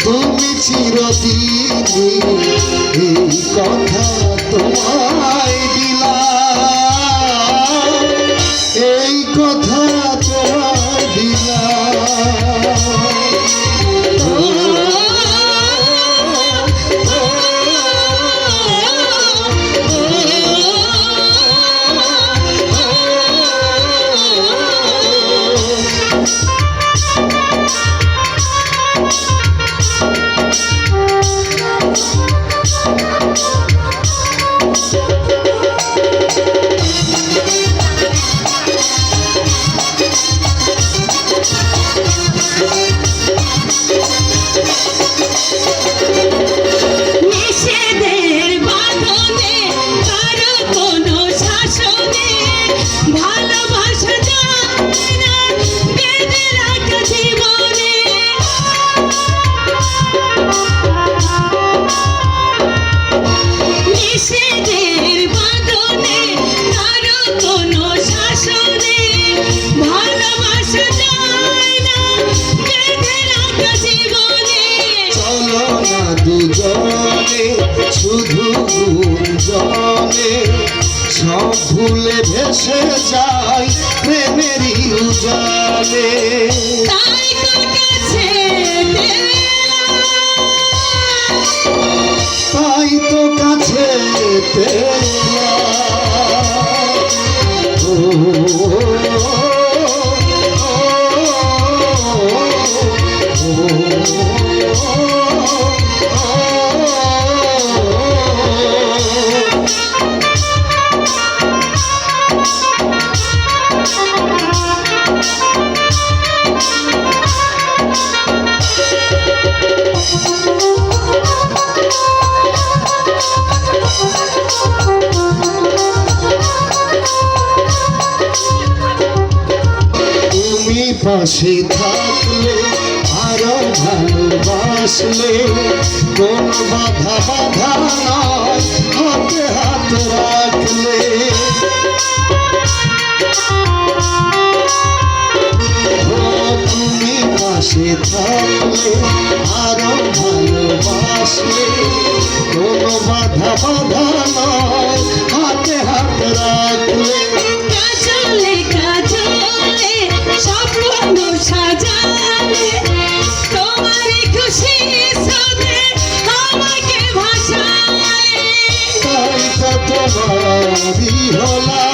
তুমি চিরদিনই এই কথা তোমায় দিলাম এই কথা তোমায় দিলাম শুধু গুরুজনে সব ভুলে ভেসে যায় প্রেমের জলে তাই তো কাছে পেলা পাশে থাকলে আরও ভালোবাসলে, কোন বাধা বাধা হাতে হাত রাখলে। তুমি পাশে থাকলে আরও ভালোবাসলে, কোন বাধা বাধা হাতে হাত রাখলে। ভাসালে